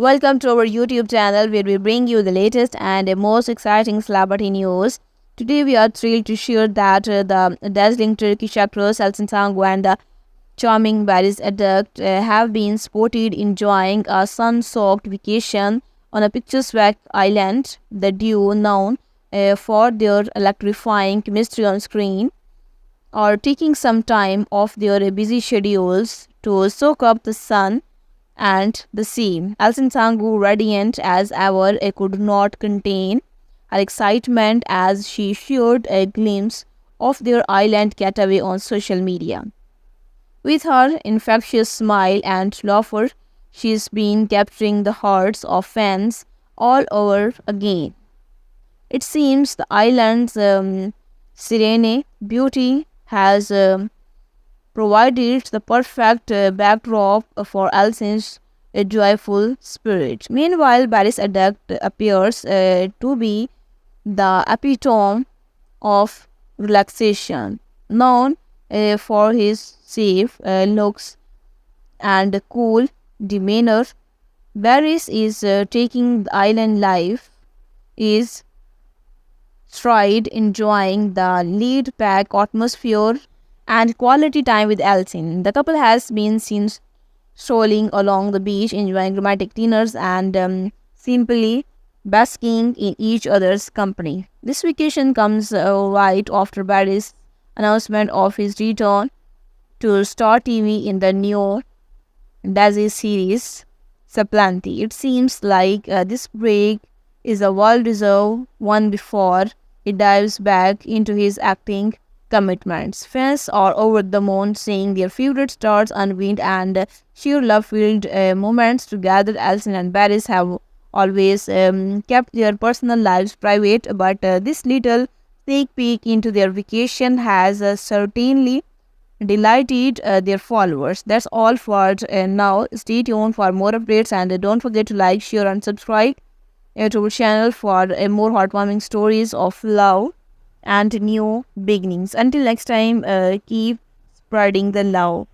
Welcome to our YouTube channel where we bring you the latest and most exciting celebrity news. Today we are thrilled to share that uh, the dazzling Turkish actress Elsin Sangu and the charming Paris addict uh, have been spotted enjoying a sun-soaked vacation on a picturesque island. The duo, known uh, for their electrifying chemistry on screen, are taking some time off their busy schedules to soak up the sun and the sea. Alison Sangu, radiant as ever, could not contain her excitement as she shared a glimpse of their island getaway on social media. With her infectious smile and laughter, she's been capturing the hearts of fans all over again. It seems the island's um, serene beauty has um, provided the perfect uh, backdrop for Allison's uh, joyful spirit. Meanwhile, Paris Addict appears uh, to be the epitome of relaxation, known uh, for his safe uh, looks and cool demeanor. Paris is uh, taking the island life is stride enjoying the laid back atmosphere and quality time with Elsin. The couple has been seen strolling along the beach, enjoying romantic dinners and um, simply basking in each other's company. This vacation comes uh, right after Barry's announcement of his return to Star TV in the new Daisy series Saplanti. It seems like uh, this break is a well-deserved one before he dives back into his acting commitments. Fans are over the moon seeing their favorite stars unwind and sheer love-filled uh, moments together. Alison and Paris have always um, kept their personal lives private, but uh, this little sneak peek into their vacation has uh, certainly delighted uh, their followers. That's all for uh, now. Stay tuned for more updates and don't forget to like, share and subscribe to our channel for uh, more heartwarming stories of love and new beginnings. Until next time, uh, keep spreading the love.